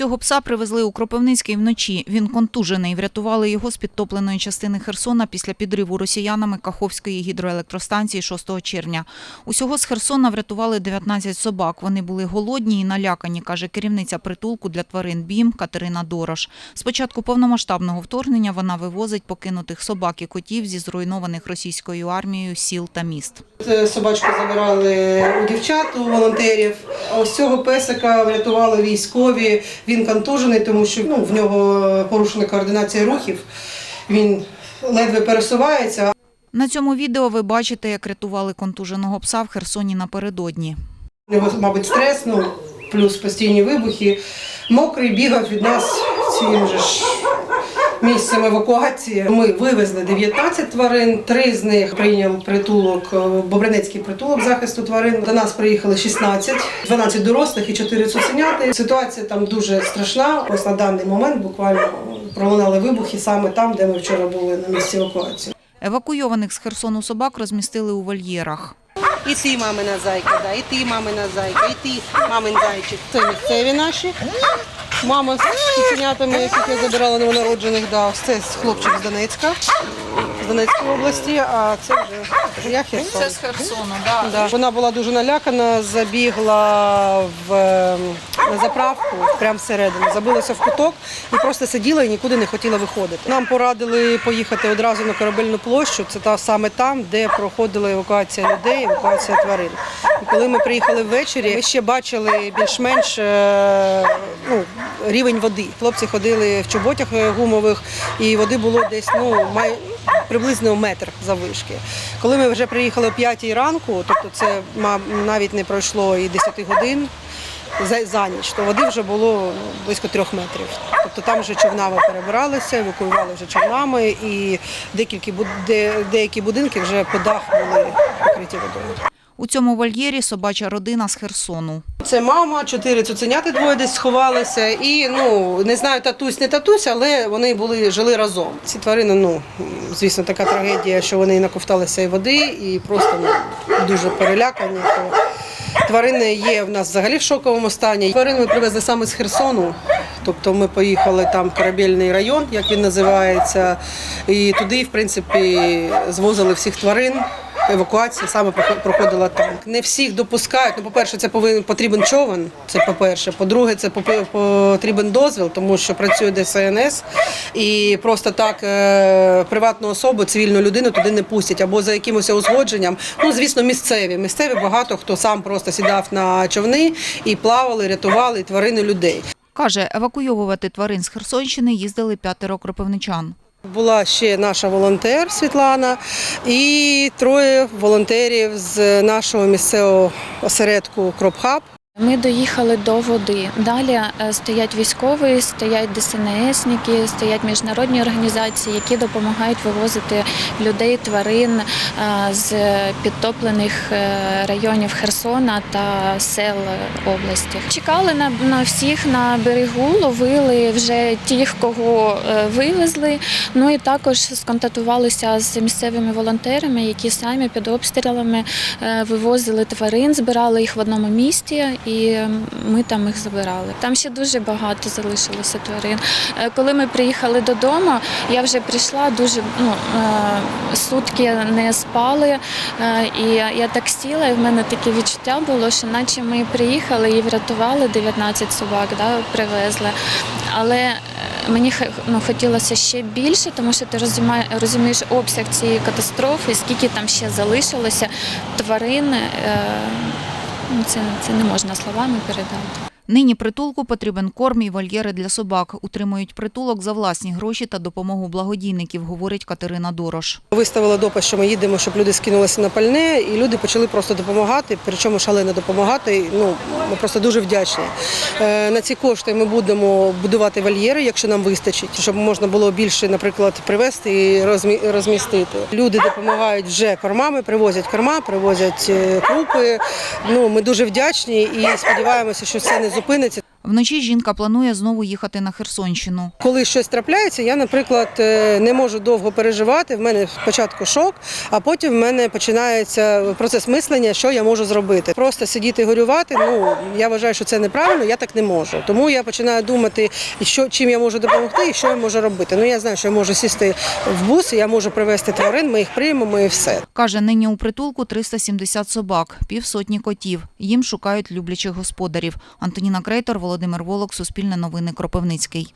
Цього пса привезли у Кропивницький вночі. Він контужений. Врятували його з підтопленої частини Херсона після підриву росіянами Каховської гідроелектростанції 6 червня. Усього з Херсона врятували 19 собак. Вони були голодні і налякані, каже керівниця притулку для тварин БІМ Катерина Дорош. З початку повномасштабного вторгнення вона вивозить покинутих собак і котів зі зруйнованих російською армією сіл та міст. Собачку забирали у дівчат, у волонтерів. Ось цього песика врятували військові. Він контужений, тому що ну, в нього порушена координація рухів. Він ледве пересувається. На цьому відео ви бачите, як рятували контуженого пса в Херсоні напередодні. У нього, мабуть, стрес, ну, плюс постійні вибухи. Мокрий бігав від нас цим же ж місцем евакуації. Ми вивезли 19 тварин, три з них прийняв притулок, е, Бобринецький притулок захисту тварин. До нас приїхали 16, 12 дорослих і 4 цуценяти. Ситуація там дуже страшна. Ось на даний момент буквально пролунали вибухи саме там, де ми вчора були на місці евакуації. Евакуйованих з Херсону собак розмістили у вольєрах. І ти мамина зайка, да, і ти мамина зайка, і ти мамин зайчик. Це місцеві наші. Мама з цуценятами, яких я забирала новонароджених, да, це хлопчик з Донецька, з Донецької області, а це вже я Херсон. Херсону, Да. Вона була дуже налякана, забігла в, е, на заправку прямо всередину, забилася в куток і просто сиділа і нікуди не хотіла виходити. Нам порадили поїхати одразу на корабельну площу. Це та саме там, де проходила евакуація людей, евакуація тварин. І коли ми приїхали ввечері, ми ще бачили більш-менш е, ну, рівень води. Хлопці ходили в чоботях е, гумових, і води було десь ну май приблизно метр заввишки. Коли ми вже приїхали о 5 ранку, тобто це навіть не пройшло і 10 годин. За, за ніч, то води вже було ну, близько трьох метрів. Тобто там вже човнами перебиралися, евакуювали вже човнами, і декілька де, деякі будинки вже по дах були покриті водою. У цьому вольєрі собача родина з Херсону. Це мама, чотири цуценяти двоє десь сховалися. І ну не знаю, татусь, не татусь, але вони були жили разом. Ці тварини, ну звісно, така трагедія, що вони наковталися і води, і просто ну, дуже перелякані. То тварини є в нас взагалі в шоковому стані. Тварин ми привезли саме з Херсону. Тобто ми поїхали там корабельний район, як він називається, і туди, в принципі, звозили всіх тварин. Евакуація саме проход- проходила там. Не всіх допускають. Ну, по-перше, це повинен потрібен човен. Це по-перше. По-друге, це потрібен дозвіл, тому що працює ДСНС, і просто так е, приватну особу, цивільну людину туди не пустять або за якимось узгодженням. Ну, звісно, місцеві. Місцеві багато хто сам просто сідав на човни і плавали, рятували тварини людей. Каже, евакуйовувати тварин з Херсонщини їздили п'ятеро кропивничан. Була ще наша волонтер Світлана і троє волонтерів з нашого місцевого осередку Кропхаб. Ми доїхали до води. Далі е, стоять військові, стоять ДСНСники, стоять міжнародні організації, які допомагають вивозити людей, тварин е, з підтоплених е, районів Херсона та сел області. Чекали на, на всіх на берегу, ловили вже тих, кого вивезли. Ну і також сконтактувалися з місцевими волонтерами, які самі під обстрілами вивозили тварин, збирали їх в одному місті, і ми там їх забирали. Там ще дуже багато залишилося тварин. Е, Коли ми приїхали додому, я вже прийшла дуже ну, е, сутки не спали. е, І я так сіла, і в мене таке відчуття було, що наче ми приїхали і врятували 19 собак, да, привезли. Але мені ну, хотілося ще більше, тому що ти розумієш обсяг цієї катастрофи, скільки там ще залишилося тварин. Це, це не можна словами передати. Нині притулку потрібен корм і вольєри для собак. Утримують притулок за власні гроші та допомогу благодійників, говорить Катерина Дорош. Виставила допис, що ми їдемо, щоб люди скинулися на пальне, і люди почали просто допомагати, причому шалено допомагати. Ну, ми просто дуже вдячні. Е, На ці кошти ми будемо будувати вольєри, якщо нам вистачить, щоб можна було більше, наприклад, привезти і розмістити. Люди допомагають вже кормами, привозять корма, привозять е, крупи. Ну, ми дуже вдячні і сподіваємося, що це не зупиниться. Вночі жінка планує знову їхати на Херсонщину. Коли щось трапляється, я, наприклад, е, не можу довго переживати. В мене спочатку шок, а потім в мене починається процес мислення, що я можу зробити. Просто сидіти і горювати. Ну я вважаю, що це неправильно, я так не можу. Тому я починаю думати, що чим я можу допомогти і що я можу робити. Ну я знаю, що я можу сісти в бус, я можу привезти тварин, ми їх приймемо і все. Каже, нині у притулку 370 собак, півсотні котів. Їм шукають люблячих господарів. Антоніна Крейтор, Володимир Волок, Суспільне новини, Кропивницький.